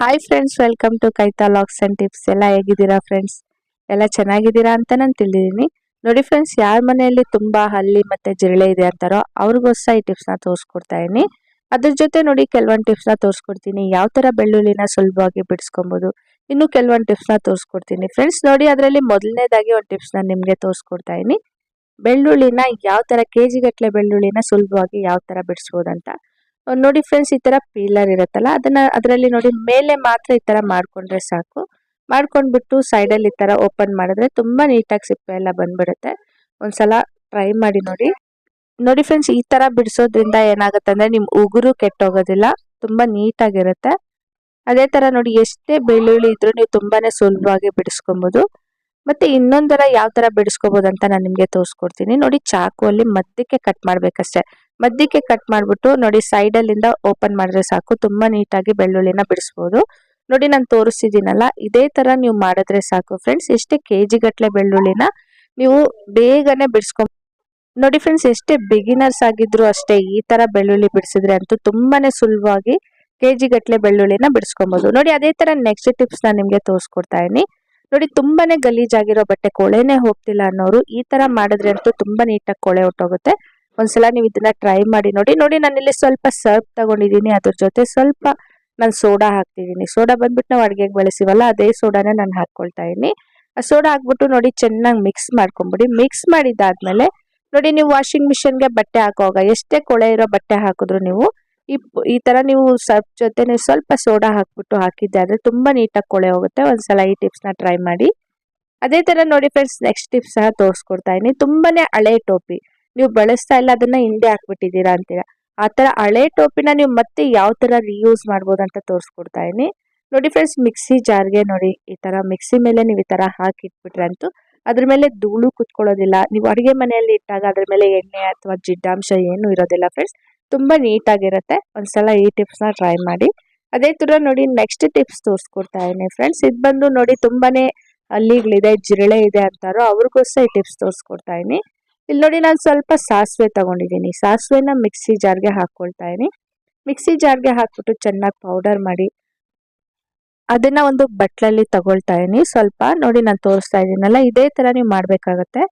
Hi friends welcome to ಕೈತಾ LOX and tips ಎಲ್ಲ ಹೇಗಿದ್ದೀರಾ ಫ್ರೆಂಡ್ಸ್ ಎಲ್ಲ ಚೆನ್ನಾಗಿದ್ದೀರಾ ಅಂತ ನಾನು ತಿಳಿದೀನಿ ನೋಡಿ ಫ್ರೆಂಡ್ಸ್ ಯಾರ ಮನೆಯಲ್ಲಿ ತುಂಬ ಹಲ್ಲಿ ಮತ್ತೆ ಜಿರಳೆ ಇದೆ ಅಂತಾರೋ ಅವ್ರಿಗೋಸ್ಕರ ಈ ಟಿಪ್ಸ್ನ ತೋರಿಸ್ಕೊಡ್ತಾ ಇದೀನಿ. ಅದ್ರ ಜೊತೆ ನೋಡಿ ಕೆಲವೊಂದು ಟಿಪ್ಸ್ನ ತೋರಿಸ್ಕೊಡ್ತೀನಿ. ಯಾವ ತರ ಬೆಳ್ಳುಳ್ಳಿನ ಸುಲಭವಾಗಿ ಬಿಡಿಸ್ಕೊಬೋದು ಇನ್ನು ಕೆಲವೊಂದು ಟಿಪ್ಸ್ನ ತೋರಿಸ್ಕೊಡ್ತೀನಿ. ಫ್ರೆಂಡ್ಸ್ ನೋಡಿ ಅದರಲ್ಲಿ ಮೊದಲನೇದಾಗಿ ಒಂದು ಟಿಪ್ಸ್ನ ನಿಮಗೆ ತೋರಿಸ್ಕೊಡ್ತಾ ಇದೀನಿ. ಬೆಳ್ಳುಳ್ಳಿನ ಯಾವ ತರ ಕೆ ಜಿಗಟ್ಟಲೆ ಬೆಳ್ಳುಳ್ಳಿನ ಸುಲಭವಾಗಿ ಯಾವ ತರ ಬಿಡಿಸ್ಬೋದಂತ ನೋಡಿ ಫ್ರೆಂಡ್ಸ್ ಈ ತರ ಪೀಲರ್ ಇರುತ್ತಲ್ಲ, ಅದನ್ನ ಅದರಲ್ಲಿ ನೋಡಿ ಮೇಲೆ ಮಾತ್ರ ಈ ತರ ಮಾಡ್ಕೊಂಡ್ರೆ ಸಾಕು. ಮಾಡ್ಕೊಂಡ್ಬಿಟ್ಟು ಸೈಡ್ ಅಲ್ಲಿ ಈ ತರ ಓಪನ್ ಮಾಡಿದ್ರೆ ತುಂಬಾ ನೀಟಾಗಿ ಸಿಪ್ಪೆ ಎಲ್ಲ ಬಂದ್ಬಿಡುತ್ತೆ. ಒಂದ್ಸಲ ಟ್ರೈ ಮಾಡಿ ನೋಡಿ. ನೋಡಿ ಫ್ರೆಂಡ್ಸ್ ಈ ತರ ಬಿಡಿಸೋದ್ರಿಂದ ಏನಾಗುತ್ತೆ ಅಂದ್ರೆ ನಿಮ್ಮ ಉಗುರು ಕೆಟ್ಟೋಗೋದಿಲ್ಲ, ತುಂಬಾ ನೀಟಾಗಿರುತ್ತೆ. ಅದೇ ತರ ನೋಡಿ ಎಷ್ಟೇ ಬೆಳ್ಳುಳ್ಳಿ ಇದ್ರೂ ನೀವು ತುಂಬಾನೇ ಸುಲಭವಾಗಿ ಬಿಡಿಸ್ಕೊಬಹುದು ಮತ್ತೆ ಇನ್ನೊಂದರ ಯಾವ ತರ ಬಿಡಿಸ್ಕೋಬಹುದು ಅಂತ ನಾನು ನಿಮಗೆ ತೋರಿಸ್ಕೊಡ್ತೀನಿ. ನೋಡಿ ಚಾಕು ಅಲ್ಲಿ ಮಧ್ಯಕ್ಕೆ ಕಟ್ ಮಾಡ್ಬೇಕಷ್ಟೇ. ಮಧ್ಯಕ್ಕೆ ಕಟ್ ಮಾಡ್ಬಿಟ್ಟು ನೋಡಿ ಸೈಡ್ ಅಲ್ಲಿಂದ ಓಪನ್ ಮಾಡಿದ್ರೆ ಸಾಕು. ತುಂಬಾ ನೀಟಾಗಿ ಬೆಳ್ಳುಳ್ಳಿನ ಬಿಡಿಸ್ಬೋದು. ನೋಡಿ ನಾನು ತೋರಿಸಿದ್ದೀನಲ್ಲ, ಇದೇ ತರ ನೀವು ಮಾಡಿದ್ರೆ ಸಾಕು ಫ್ರೆಂಡ್ಸ್ ಎಷ್ಟೇ ಕೆಜಿ ಗಟ್ಟಲೆ ಬೆಳ್ಳುಳ್ಳಿನ ನೀವು ಬೇಗನೆ ಬಿಡಿಸ್ಕೊ ನೋಡಿ ಫ್ರೆಂಡ್ಸ್ ಎಷ್ಟೇ ಬಿಗಿನರ್ಸ್ ಆಗಿದ್ರು ಅಷ್ಟೇ ಈ ತರ ಬೆಳ್ಳುಳ್ಳಿ ಬಿಡಿಸಿದ್ರೆ ಅಂತೂ ತುಂಬಾ ಸುಲಭವಾಗಿ ಕೆಜಿ ಗಟ್ಟಲೆ ಬೆಳ್ಳುಳ್ಳಿನ ಬಿಡಿಸ್ಕೊಬಹುದು ನೋಡಿ ಅದೇ ತರ ನೆಕ್ಸ್ಟ್ ಟಿಪ್ಸ್ ನಾನು ನಿಮ್ಗೆ ತೋರಿಸ್ಕೊಡ್ತಾ ಇದೀನಿ ನೋಡಿ ತುಂಬಾನೇ ಗಲೀಜಾಗಿರೋ ಬಟ್ಟೆ, ಕೊಳೆನೇ ಹೋಗ್ತಿಲ್ಲ ಅನ್ನೋರು ಈ ತರ ಮಾಡಿದ್ರೆ ಅಂತೂ ತುಂಬಾ ನೀಟಾಗಿ ಕೊಳೆ ಹೊಟ್ಟೋಗುತ್ತೆ ಒಂದ್ಸಲ ನೀವು ಇದನ್ನ ಟ್ರೈ ಮಾಡಿ ನೋಡಿ. ನೋಡಿ ನಾನಿಲ್ಲಿ ಸ್ವಲ್ಪ ಸರ್ಫ್ ತಗೊಂಡಿದ್ದೀನಿ ಅದ್ರ ಜೊತೆ ಸ್ವಲ್ಪ ನಾನು ಸೋಡಾ ಹಾಕ್ತಿದ್ದೀನಿ ಸೋಡಾ ಬಂದ್ಬಿಟ್ಟು ನಾವು ಅಡುಗೆಗೆ ಬಳಸಿವಲ್ಲ ಅದೇ ಸೋಡಾನ ನಾನು ಹಾಕ್ಕೊಳ್ತಾ ಇದೀನಿ ಆ ಸೋಡಾ ಹಾಕ್ಬಿಟ್ಟು ನೋಡಿ ಚೆನ್ನಾಗಿ ಮಿಕ್ಸ್ ಮಾಡ್ಕೊಂಬಿಡಿ. ಮಿಕ್ಸ್ ಮಾಡಿದಾದ್ಮೇಲೆ ನೋಡಿ ನೀವು ವಾಷಿಂಗ್ ಮಿಷಿನ್ಗೆ ಬಟ್ಟೆ ಹಾಕುವಾಗ ಎಷ್ಟೇ ಕೊಳೆ ಇರೋ ಬಟ್ಟೆ ಹಾಕಿದ್ರು ನೀವು, ಈ ಈ ತರ ನೀವು ಸರ್ಫ್ ಜೊತೆ ಸ್ವಲ್ಪ ಸೋಡಾ ಹಾಕ್ಬಿಟ್ಟು ಹಾಕಿದ್ದೆ ಆದ್ರೆ ತುಂಬಾ ನೀಟಾಗಿ ಕೊಳೆ ಹೋಗುತ್ತೆ. ಒಂದ್ಸಲ ಈ ಟಿಪ್ಸ್ನ ಟ್ರೈ ಮಾಡಿ. ಅದೇ ತರ ನೋಡಿ ಫ್ರೆಂಡ್ಸ್ ನೆಕ್ಸ್ಟ್ ಟಿಪ್ಸ್ ಸಹ ತೋರಿಸ್ಕೊಡ್ತಾ ಇದೀನಿ ತುಂಬಾನೇ ಹಳೆ ಟೋಪಿ. ನೀವು ಬಳಸ್ತಾ ಇಲ್ಲ, ಅದನ್ನ ಹಿಂದೆ ಹಾಕ್ಬಿಟ್ಟಿದ್ದೀರಾ ಅಂತೀರಾ? ಆ ತರ ಹಳೆ ಟೋಪಿನ ನೀವು ಮತ್ತೆ ಯಾವ ತರ ರೀಯೂಸ್ ಮಾಡ್ಬೋದು ಅಂತ ತೋರಿಸ್ಕೊಡ್ತಾ ಇದೀನಿ ನೋಡಿ ಫ್ರೆಂಡ್ಸ್ ಮಿಕ್ಸಿ ಜಾರ್ಗೆ ನೋಡಿ, ಈ ತರ ಮಿಕ್ಸಿ ಮೇಲೆ ನೀವು ಈ ತರ ಹಾಕಿಟ್ಬಿಟ್ರೆ ಅಂತೂ ಅದ್ರ ಮೇಲೆ ಧೂಳು ಕುತ್ಕೊಳ್ಳೋದಿಲ್ಲ. ನೀವು ಅಡುಗೆ ಮನೆಯಲ್ಲಿ ಇಟ್ಟಾಗ ಅದ್ರ ಮೇಲೆ ಎಣ್ಣೆ ಅಥವಾ ಜಿಡ್ಡಾಂಶ ಏನು ಇರೋದಿಲ್ಲ ಫ್ರೆಂಡ್ಸ್ ತುಂಬಾ ನೀಟಾಗಿರುತ್ತೆ. ಒಂದ್ಸಲ ಈ ಟಿಪ್ಸ್ನ ಟ್ರೈ ಮಾಡಿ. ಅದೇ ತರ ನೋಡಿ ನೆಕ್ಸ್ಟ್ ಟಿಪ್ಸ್ ತೋರಿಸ್ಕೊಡ್ತಾ ಇದೀನಿ ಫ್ರೆಂಡ್ಸ್ ಇದು ಬಂದು ನೋಡಿ ತುಂಬಾನೇ ಅಲ್ಲಿಗಳಿದೆ ಜಿರಳೆ ಇದೆ ಅಂತಾರೋ ಅವ್ರಿಗೋಸ್ಕರ ಈ ಟಿಪ್ಸ್ ತೋರಿಸ್ಕೊಡ್ತಾ ಇದೀನಿ ಇಲ್ಲಿ ನೋಡಿ ನಾನು ಸ್ವಲ್ಪ ಸಾಸಿವೆ ತಗೊಂಡಿದ್ದೀನಿ. ಸಾಸಿವೆನ ಮಿಕ್ಸಿ ಜಾರ್ಗೆ ಹಾಕ್ಕೊಳ್ತಾ ಇದೀನಿ ಮಿಕ್ಸಿ ಜಾರ್ಗೆ ಹಾಕ್ಬಿಟ್ಟು ಚೆನ್ನಾಗಿ ಪೌಡರ್ ಮಾಡಿ ಅದನ್ನ ಒಂದು ಬಟ್ಲಲ್ಲಿ ತಗೊಳ್ತಾ ಇದೀನಿ ಸ್ವಲ್ಪ ನೋಡಿ ನಾನು ತೋರಿಸ್ತಾ ಇದ್ದೀನಲ್ಲ, ಇದೇ ತರ ನೀವು ಮಾಡ್ಬೇಕಾಗತ್ತೆ.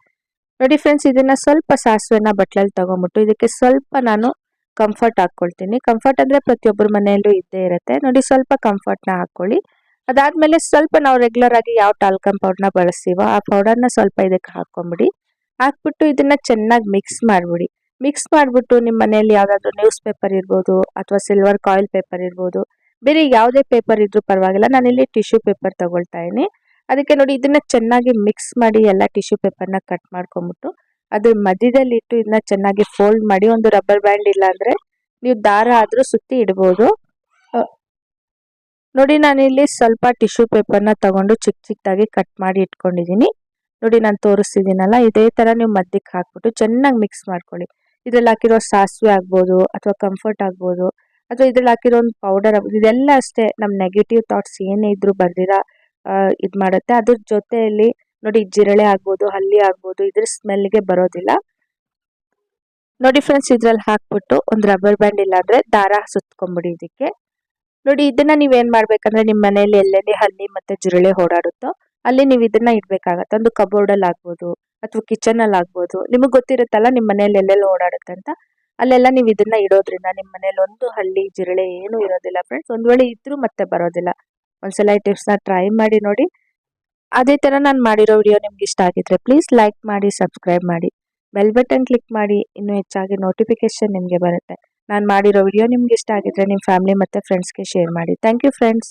ನೋಡಿ ಫ್ರೆಂಡ್ಸ್ ಇದನ್ನ ಸ್ವಲ್ಪ ಸಾಸಿವೆನ ಬಟ್ಲಲ್ಲಿ ತಗೊಂಡ್ಬಿಟ್ಟು ಇದಕ್ಕೆ ಸ್ವಲ್ಪ ನಾನು ಕಂಫರ್ಟ್ ಹಾಕ್ಕೊಳ್ತೀನಿ ಕಂಫರ್ಟ್ ಅಂದ್ರೆ ಪ್ರತಿಯೊಬ್ಬರ ಮನೆಯಲ್ಲೂ ಇದ್ದೇ ಇರುತ್ತೆ. ನೋಡಿ ಸ್ವಲ್ಪ ಕಂಫರ್ಟ್ನ ಹಾಕೊಳ್ಳಿ. ಅದಾದ್ಮೇಲೆ ಸ್ವಲ್ಪ ನಾವು ರೆಗ್ಯುಲರ್ ಆಗಿ ಯಾವ ಟಾಲ್ಕಮ್ ಪೌಡರ್ನ ಬಳಸ್ತೀವೋ ಆ ಪೌಡರ್ನ ಸ್ವಲ್ಪ ಇದಕ್ಕೆ ಹಾಕೊಂಬಿಡಿ. ಹಾಕ್ಬಿಟ್ಟು ಇದನ್ನ ಚೆನ್ನಾಗಿ ಮಿಕ್ಸ್ ಮಾಡ್ಬಿಡಿ. ಮಿಕ್ಸ್ ಮಾಡ್ಬಿಟ್ಟು ನಿಮ್ಮ ಮನೆಯಲ್ಲಿ ಯಾವುದಾದ್ರೂ ನ್ಯೂಸ್ ಪೇಪರ್ ಇರ್ಬೋದು ಅಥವಾ ಸಿಲ್ವರ್ ಕಾಯಿಲ್ ಪೇಪರ್ ಇರ್ಬೋದು. ಬೇರೆ ಯಾವುದೇ ಪೇಪರ್ ಇದ್ರೂ ಪರವಾಗಿಲ್ಲ. ನಾನಿಲ್ಲಿ ಟಿಶ್ಯೂ ಪೇಪರ್ ತಗೊಳ್ತಾ ಇದೀನಿ ಅದಕ್ಕೆ ನೋಡಿ ಇದನ್ನ ಚೆನ್ನಾಗಿ ಮಿಕ್ಸ್ ಮಾಡಿ ಎಲ್ಲ ಟಿಶ್ಯೂ ಪೇಪರ್ನ ಕಟ್ ಮಾಡ್ಕೊಂಬಿಟ್ಟು ಅದ್ರ ಮಧ್ಯದಲ್ಲಿ ಇಟ್ಟು ಇದನ್ನ ಚೆನ್ನಾಗಿ ಫೋಲ್ಡ್ ಮಾಡಿ ಒಂದು ರಬ್ಬರ್ ಬ್ಯಾಂಡ್ ಇಲ್ಲ ಅಂದ್ರೆ ನೀವು ದಾರ ಆದ್ರೂ ಸುತ್ತಿ ಇಡ್ಬೋದು. ನೋಡಿ ನಾನಿಲ್ಲಿ ಸ್ವಲ್ಪ ಟಿಶ್ಯೂ ಪೇಪರ್ನ ತಗೊಂಡು ಚಿಕ್ಕ ಚಿಕ್ಕದಾಗಿ ಕಟ್ ಮಾಡಿ ಇಟ್ಕೊಂಡಿದ್ದೀನಿ. ನೋಡಿ ನಾನು ತೋರಿಸ್ತಿದ್ದೀನಲ್ಲ, ಇದೇ ಥರ ನೀವು ಮದ್ದಿಗೆ ಹಾಕ್ಬಿಟ್ಟು ಚೆನ್ನಾಗಿ ಮಿಕ್ಸ್ ಮಾಡ್ಕೊಳ್ಳಿ. ಇದ್ರಲ್ಲಿ ಹಾಕಿರೋ ಸಾಸಿವೆ ಆಗ್ಬೋದು ಅಥವಾ ಕಂಫರ್ಟ್ ಆಗ್ಬೋದು, ಅಥವಾ ಇದ್ರಲ್ಲಿ ಹಾಕಿರೋ ಒಂದು ಪೌಡರ್ ಆಗ್ಬೋದು, ಇದೆಲ್ಲ ಅಷ್ಟೇ. ನಮ್ಮ ನೆಗೆಟಿವ್ ಥಾಟ್ಸ್ ಏನೇ ಇದ್ರು ಬರ್ದಿರ ಇದು ಮಾಡುತ್ತೆ. ಅದ್ರ ಜೊತೆಯಲ್ಲಿ ನೋಡಿ ಜಿರಳೆ ಆಗ್ಬೋದು, ಹಲ್ಲಿ ಆಗ್ಬೋದು, ಇದ್ರ ಸ್ಮೆಲ್ಗೆ ಬರೋದಿಲ್ಲ. ನೋಡಿ ಫ್ರೆಂಡ್ಸ್ ಇದ್ರಲ್ಲಿ ಹಾಕ್ಬಿಟ್ಟು ಒಂದು ರಬ್ಬರ್ ಬ್ಯಾಂಡ್ ಇಲ್ಲಾಂದ್ರೆ ದಾರ ಸುತ್ಕೊಂಬಿಡಿ ಇದಕ್ಕೆ. ನೋಡಿ ಇದನ್ನ ನೀವೇನ್ ಮಾಡ್ಬೇಕಂದ್ರೆ ನಿಮ್ಮ ಮನೆಯಲ್ಲಿ ಎಲ್ಲೆಲ್ಲಿ ಹಲ್ಲಿ ಮತ್ತೆ ಜಿರಳೆ ಓಡಾಡುತ್ತೋ ಅಲ್ಲಿ ನೀವು ಇದನ್ನ ಇಡ್ಬೇಕಾಗತ್ತೆ. ಒಂದು ಕಬೋರ್ಡ್ ಅಲ್ಲಿ ಆಗ್ಬೋದು, ಅಥವಾ ಕಿಚನ್ ಅಲ್ಲಿ ಆಗ್ಬೋದು. ನಿಮಗೆ ಗೊತ್ತಿರುತ್ತಲ್ಲ ನಿಮ್ಮ ಮನೇಲಿ ಎಲ್ಲೆಲ್ಲ ಓಡಾಡುತ್ತೆ ಅಂತ? ಅಲ್ಲೆಲ್ಲ ನೀವು ಇದನ್ನ ಇಡೋದ್ರಿಂದ ನಿಮ್ಮ ಮನೇಲಿ ಒಂದು ಹಳ್ಳಿ ಜಿರಳೆ ಏನು ಇರೋದಿಲ್ಲ ಫ್ರೆಂಡ್ಸ್ ಒಂದ್ ವೇಳೆ ಇದ್ರೂ ಮತ್ತೆ ಬರೋದಿಲ್ಲ. ಒಂದ್ಸಲ ಈ ಟಿಪ್ಸ್ನ ಟ್ರೈ ಮಾಡಿ ನೋಡಿ. ಅದೇ ತರ ನಾನು ಮಾಡಿರೋ ವಿಡಿಯೋ ನಿಮ್ಗೆ ಇಷ್ಟ ಆಗಿದ್ರೆ ಪ್ಲೀಸ್ ಲೈಕ್ ಮಾಡಿ ಸಬ್ಸ್ಕ್ರೈಬ್ ಮಾಡಿ. ಬೆಲ್ ಬಟನ್ ಕ್ಲಿಕ್ ಮಾಡಿ, ಇನ್ನೂ ಹೆಚ್ಚಾಗಿ ನೋಟಿಫಿಕೇಶನ್ ನಿಮಗೆ ಬರುತ್ತೆ. ನಾನು ಮಾಡಿರೋ ವಿಡಿಯೋ ನಿಮ್ಗೆ ಇಷ್ಟ ಆಗಿದ್ರೆ ನಿಮ್ಮ ಫ್ಯಾಮಿಲಿ ಮತ್ತು ಫ್ರೆಂಡ್ಸ್ಗೆ ಶೇರ್ ಮಾಡಿ. Thank you friends